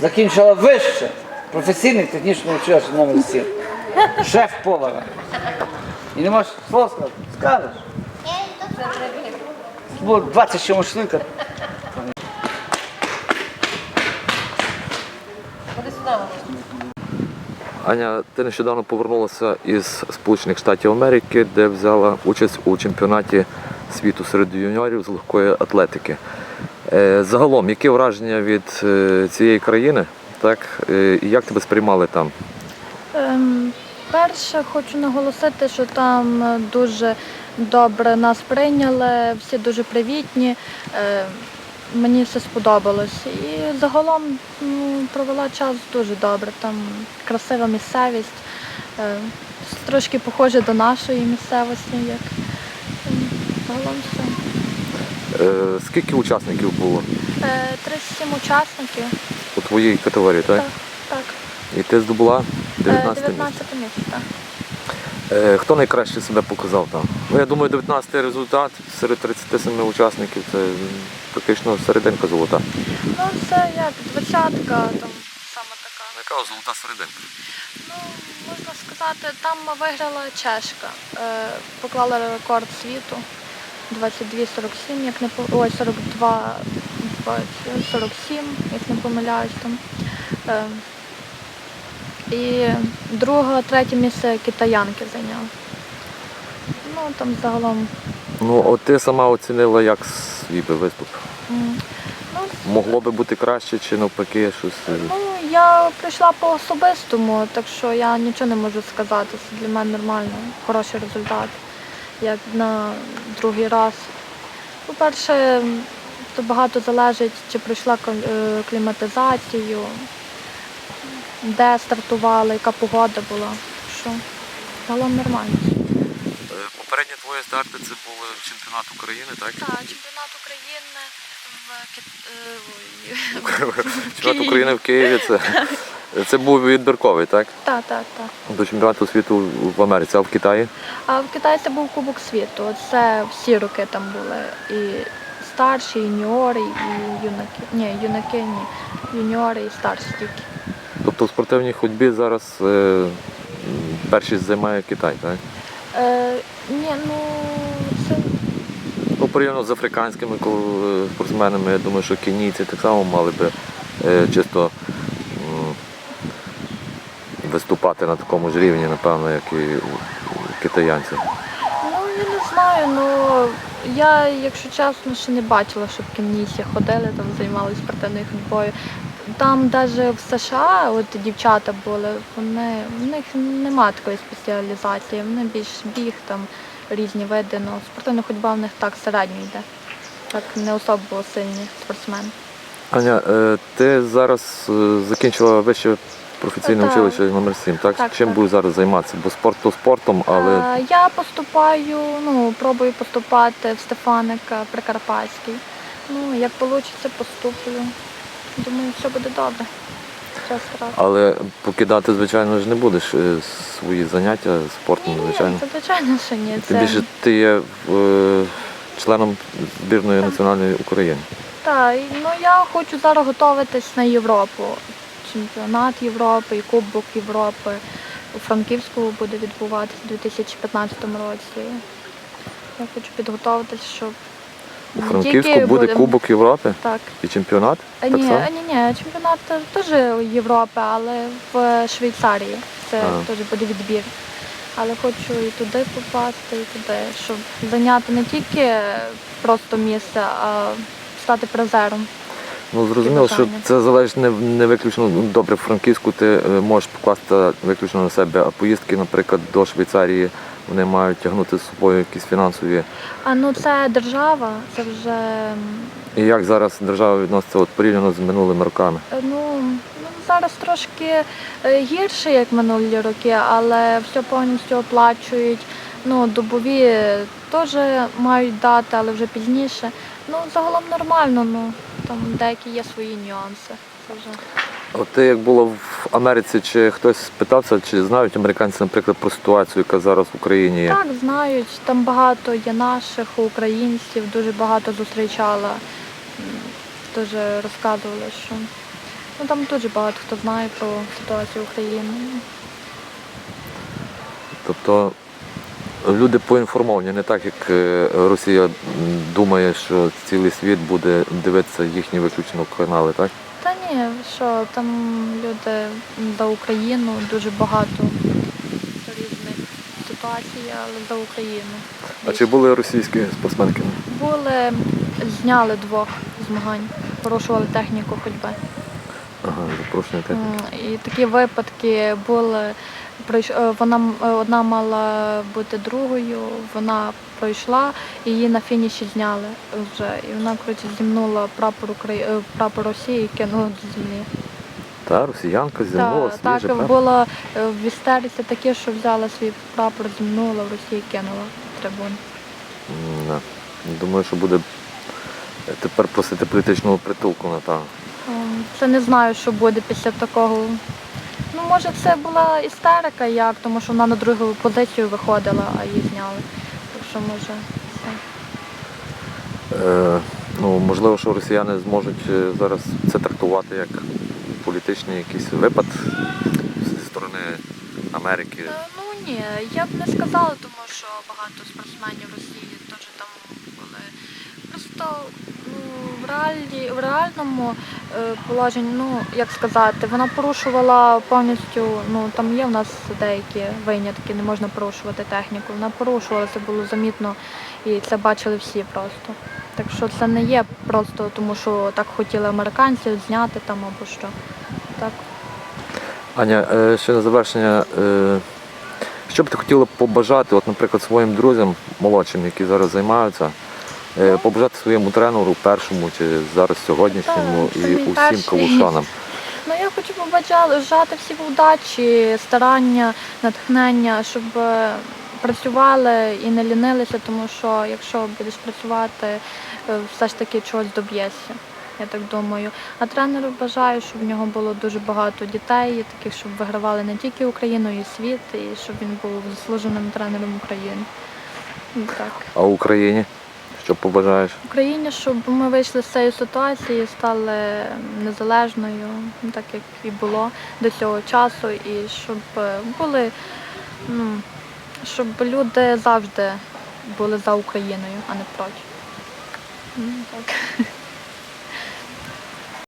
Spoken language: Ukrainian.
закінчила вище професійний технічний училище номер 7. Шеф повара. І не можеш слово сказати? Скажеш. Було 20 чомусь чоловіка. Аня, ти нещодавно повернулася із Сполучених Штатів Америки, де взяла участь у чемпіонаті світу серед юніорів з легкої атлетики. Е, Загалом, які враження від е, цієї країни? Так, Е, і як тебе сприймали там? Ем, перше, хочу наголосити, що там дуже добре нас прийняли, всі дуже привітні. Е, мені все сподобалось. І загалом ну, провела час дуже добре. Там красива місцевість, е, трошки похоже до нашої місцевості. Як. Ем, Загалом Скільки учасників було Е, 37 учасників. у твоїй категорії? Так? Так, так. І ти здобула Е, 19 місце. 19 місць, так. Е, Хто найкраще себе показав там? Ну, я думаю, 19 результат серед 37 учасників це практично серединка золота. Ну, це як двадцятка, там саме така. Яка золота серединка? Ну, можна сказати, там виграла чешка. Е, поклала рекорд світу 22-47, як не по- ой, 42 20, 47, як не помиляюсь там. Е, і друге, третє місце китаянки зайняла. Ну, там загалом. Ну, от ти сама оцінила, як свій би виступ. м, Ну, Могло би бути краще чи навпаки щось. Ну, я прийшла по особистому, так що я нічого не можу сказати. Це для мене нормально, хороший результат, як на другий раз. По-перше, то багато залежить, чи пройшла е, кліматизацію, де стартувала, яка погода була. Що загалом нормально. Е, Попередні твої старти це були чемпіонат України, так? Так, чемпіонат України в Кит... е, Чемпіонат України в Києві це, це був відбірковий, так? Так, так, так. До чемпіонату світу в Америці, а в Китаї. А в Китаї це був Кубок світу. Це всі роки там були. І старші, і юніори, і юнаки. Ні, юнаки ні. Юніори і старші тільки. Тобто в спортивній ходьбі зараз е, першість займає Китай, так? Е, ні, ну це Ну, порівняно з африканськими ко- е, спортсменами, я думаю, що кенійці так само мали би е, чисто виступати на такому ж рівні, напевно, як і китаянці. ну я не знаю. Ну я, якщо чесно, ще не бачила, щоб кімнісі ходили, там займалися спортивною ходьбою. Там навіть в США, от дівчата були, вони в них немає такої спеціалізації, вони більш біг там різні види, ну спортивна ходьба в них так середньо йде. Так не особо сильні спортсмени. Аня, е, ти зараз е, закінчила вище професійне Так. училище номер 7, так? Так, Чим так. будеш зараз займатися? Бо спорт то спортом, але А, я поступаю, ну пробую поступати в Стефаника Прикарпатський. Ну, як вийде, поступлю. Думаю, все буде добре. Але покидати, звичайно ж, не будеш е, свої заняття спортом, Ні, звичайно. Ні, звичайно, що ні. Тим більше ти є е, членом збірної національної України. Так, ну я хочу зараз готуватись на Європу. Чемпіонат Європи і Кубок Європи. У Франківську буде відбуватися у 2015 році. Я хочу підготуватись, щоб У Франківську буде будемо- Кубок Європи Так. і чемпіонат. Е, Так Ні, само? е, ні, ні, чемпіонат теж Європи, але в Швейцарії. Це А. теж буде відбір. Але хочу і туди попасти, і туди, щоб зайняти не тільки просто місце, а стати призером. Ну зрозуміло, що це залежить не, не виключно ну, добре в Франківську. Ти е, можеш покласти виключно на себе, а поїздки, наприклад, до Швейцарії вони мають тягнути з собою якісь фінансові. А ну це держава, це вже І як зараз держава відноситься от порівняно з минулими роками? е, ну, ну зараз трошки е, гірше, як минулі роки, але все повністю оплачують. Ну, добові теж мають дати, але вже пізніше. Ну, загалом нормально, ну там деякі є свої нюанси. Це вже. От ти як було в Америці, чи хтось питався, чи знають американці, наприклад, про ситуацію, яка зараз в Україні є? Так, знають, там багато є наших українців, дуже багато зустрічала. Дуже розказували, що Ну там дуже багато хто знає про ситуацію в Україні. Тобто люди поінформовані, не так як е, Росія думає, що цілий світ буде дивитися їхні виключно канали, так? Та ні, що там люди за Україну дуже багато різних ситуацій, але за Україну. А чи були російські спортсменки? Були, зняли двох змагань, порушували техніку ходьби. Ага, запрошення те. М, І такі випадки були. Е, Вона е, одна мала бути другою, вона пройшла, і її на фініші зняли вже. І вона коротше зімнула прапор Украї... е, прапор Росії і кинула до землі. Та, росіянка зімнула Так, свіже, так було в істериці таке, що взяла свій прапор, зімнула в Росії кинула в трибун. Да. Думаю, що буде тепер просити політичного притулку на та. Ем, Це не знаю, що буде після такого. Може, це була істерика, як, тому що вона на другу позицію виходила, а її зняли. Так що може все. Е, ну, можливо, що росіяни зможуть е, зараз це трактувати як політичний якийсь випад зі сторони Америки. Е, Ну ні, я б не сказала, тому що багато спортсменів Росії теж там були. Просто в, реалі, в реальному е, положенні, ну як сказати, вона порушувала повністю, ну там є в нас деякі винятки, не можна порушувати техніку. Вона порушувала, це було замітно і це бачили всі просто. Так що це не є просто тому, що так хотіли американці зняти там або що. Так. Аня, е, ще на завершення. е, Що б ти хотіла побажати, от, наприклад, своїм друзям молодшим, які зараз займаються, побажати своєму тренеру, першому чи зараз сьогоднішньому Так, і усім перший. калушанам. Ну я хочу побажати всім удачі, старання, натхнення, щоб е, працювали і не лінилися, тому що якщо будеш працювати, е, все ж таки чогось доб'єшся. Я так думаю. А тренеру бажаю, щоб в нього було дуже багато дітей, таких, щоб вигравали не тільки Україну, і світ, і щоб він був заслуженим тренером України. Так. А в Україні? Що побажаєш? Україні, щоб ми вийшли з цієї ситуації, стали незалежною, ну, так як і було до цього часу, і щоб е, були, ну, щоб люди завжди були за Україною, а не проти. Ну, так.